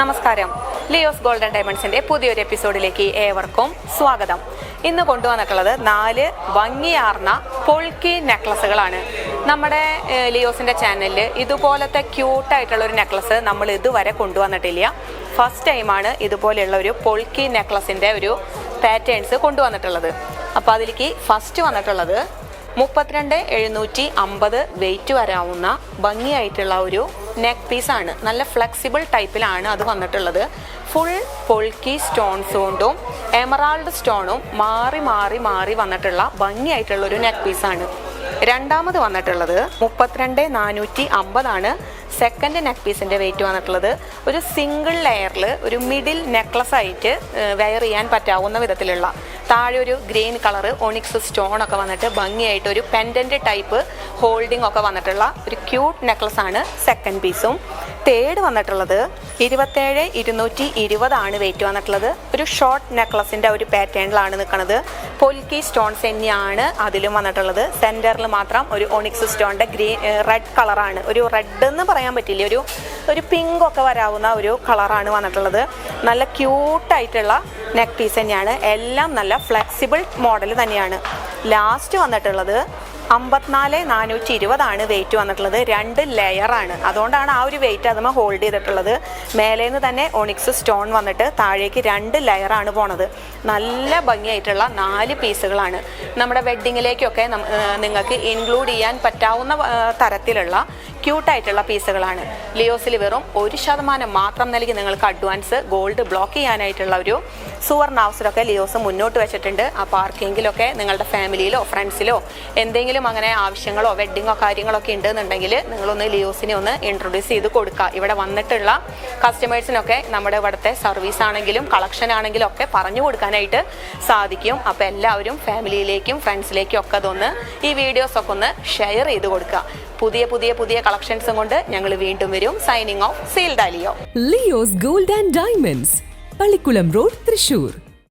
നമസ്കാരം. ലിയോസ് ഗോൾഡൻ ഡയമണ്ട്സിന്റെ പുതിയൊരു എപ്പിസോഡിലേക്ക് ഏവർക്കും സ്വാഗതം. ഇന്ന് കൊണ്ടുവന്നിട്ടുള്ളത് നാല് ഭംഗിയാർന്ന പൊൾക്കി നെക്ലസുകളാണ് നമ്മുടെ ലിയോസിന്റെ ചാനലിൽ ഇതുപോലത്തെ ക്യൂട്ടായിട്ടുള്ള ഒരു നെക്ലസ് നമ്മൾ ഇതുവരെ കൊണ്ടുവന്നിട്ടില്ല. ഫസ്റ്റ് ടൈമാണ് ഇതുപോലെയുള്ള ഒരു പൊൾക്കി നെക്ലസിന്റെ ഒരു പാറ്റേൺസ് കൊണ്ടുവന്നിട്ടുള്ളത്. അപ്പോൾ അതിലേക്ക് ഫസ്റ്റ് വന്നിട്ടുള്ളത് മുപ്പത്തിരണ്ട് എഴുന്നൂറ്റി അമ്പത് വെയിറ്റ് വരാവുന്ന ഭംഗിയായിട്ടുള്ള ഒരു നെക്ക് പീസാണ് നല്ല ഫ്ലെക്സിബിൾ ടൈപ്പിലാണ് അത് വന്നിട്ടുള്ളത്. ഫുൾ പൊൾക്കി സ്റ്റോൺസ് കൊണ്ടും എമറാൾഡ് സ്റ്റോണും മാറി മാറി മാറി വന്നിട്ടുള്ള ഭംഗിയായിട്ടുള്ള ഒരു നെക്ക് പീസാണ് രണ്ടാമത് വന്നിട്ടുള്ളത് മുപ്പത്തിരണ്ട് നാനൂറ്റി അമ്പതാണ് സെക്കൻഡ് നെക്ക് പീസിന്റെ വെയിറ്റ് വന്നിട്ടുള്ളത്. ഒരു സിംഗിൾ ലെയറിൽ ഒരു മിഡിൽ നെക്ലസ് ആയിട്ട് വെയർ ചെയ്യാൻ പറ്റാവുന്ന വിധത്തിലുള്ള താഴെ ഒരു ഗ്രീൻ കളർ ഒണിക്സ് സ്റ്റോൺ ഒക്കെ വന്നിട്ട് ഭംഗിയായിട്ട് ഒരു പെൻഡന്റ് ടൈപ്പ് ഹോൾഡിംഗ് ഒക്കെ വന്നിട്ടുള്ള ഒരു ക്യൂട്ട് നെക്ലസ് ആണ് സെക്കൻഡ് പീസും തേർഡ് വന്നിട്ടുള്ളത് ഇരുപത്തേഴ് ഇരുന്നൂറ്റി ഇരുപതാണ് വെയിറ്റ് വന്നിട്ടുള്ളത്. ഒരു ഷോർട്ട് നെക്ലസിന്റെ ഒരു പാറ്റേണിലാണ് നിൽക്കുന്നത് പൊൽക്കി സ്റ്റോൺസ് തന്നെയാണ് അതിലും വന്നിട്ടുള്ളത്. സെന്ററിൽ മാത്രം ഒരു ഒണിക്സ് സ്റ്റോണിന്റെ ഗ്രീൻ റെഡ് കളറാണ് ഒരു റെഡ് എന്ന് പറയാൻ പറ്റില്ല. ഒരു ഒരു പിങ്ക് ഒക്കെ വരാവുന്ന ഒരു കളറാണ് വന്നിട്ടുള്ളത്. നല്ല ക്യൂട്ടായിട്ടുള്ള നെക്ക് പീസ് തന്നെയാണ്. എല്ലാം നല്ല ഫ്ലെക്സിബിൾ മോഡൽ തന്നെയാണ്. ലാസ്റ്റ് വന്നിട്ടുള്ളത് അമ്പത്തിനാല് നാനൂറ്റി ഇരുപതാണ് വെയിറ്റ് വന്നിട്ടുള്ളത്. രണ്ട് ലെയറാണ് അതുകൊണ്ടാണ് ആ ഒരു വെയിറ്റ് അതുമ്മ ഹോൾഡ് ചെയ്തിട്ടുള്ളത്. മേലേന്ന് തന്നെ ഒണിക്സ് സ്റ്റോൺ വന്നിട്ട് താഴേക്ക് രണ്ട് ലെയറാണ് പോണത്. നല്ല ഭംഗിയായിട്ടുള്ള നാല് പീസുകളാണ്. നമ്മുടെ വെഡ്ഡിങ്ങിലേക്കൊക്കെ നിങ്ങൾക്ക് ഇൻക്ലൂഡ് ചെയ്യാൻ പറ്റാവുന്ന തരത്തിലുള്ള ക്യൂട്ടായിട്ടുള്ള പീസുകളാണ്. ലിയോസിൽ വെറും ഒരു ശതമാനം മാത്രം നൽകി നിങ്ങൾക്ക് അഡ്വാൻസ് ഗോൾഡ് ബ്ലോക്ക് ചെയ്യാനായിട്ടുള്ള ഒരു സുവർണ അവസരമൊക്കെ ലിയോസ് മുന്നോട്ട് വെച്ചിട്ടുണ്ട്. അപ്പോൾ ആർക്കെങ്കിലൊക്കെ നിങ്ങളുടെ ഫാമിലിയിലോ ഫ്രണ്ട്സിലോ എന്തെങ്കിലും അങ്ങനെ ആവശ്യങ്ങളോ വെഡ്ഡിങ്ങോ കാര്യങ്ങളൊക്കെ ഉണ്ടെന്നുണ്ടെങ്കിൽ നിങ്ങളൊന്ന് ലിയോസിനെ ഒന്ന് ഇൻട്രൊഡ്യൂസ് ചെയ്ത് കൊടുക്കുക. ഇവിടെ വന്നിട്ടുള്ള കസ്റ്റമേഴ്സിനൊക്കെ നമ്മുടെ ഇവിടുത്തെ സർവീസ് ആണെങ്കിലും കളക്ഷൻ ആണെങ്കിലും ഒക്കെ പറഞ്ഞു കൊടുക്കാനായിട്ട് സാധിക്കും. അപ്പോൾ എല്ലാവരും ഫാമിലിയിലേക്കും ഫ്രണ്ട്സിലേക്കും ഒക്കെ അതൊന്ന് ഈ വീഡിയോസൊക്കെ ഒന്ന് ഷെയർ ചെയ്ത് കൊടുക്കുക. പുതിയ പുതിയ പുതിയ കളക്ഷൻസും കൊണ്ട് ഞങ്ങൾ വീണ്ടും വരും. സൈനിങ് ഓഫ് സെയിൽ ഡാലിയോ Leo's gold and diamonds Pallikkulam road Thrissur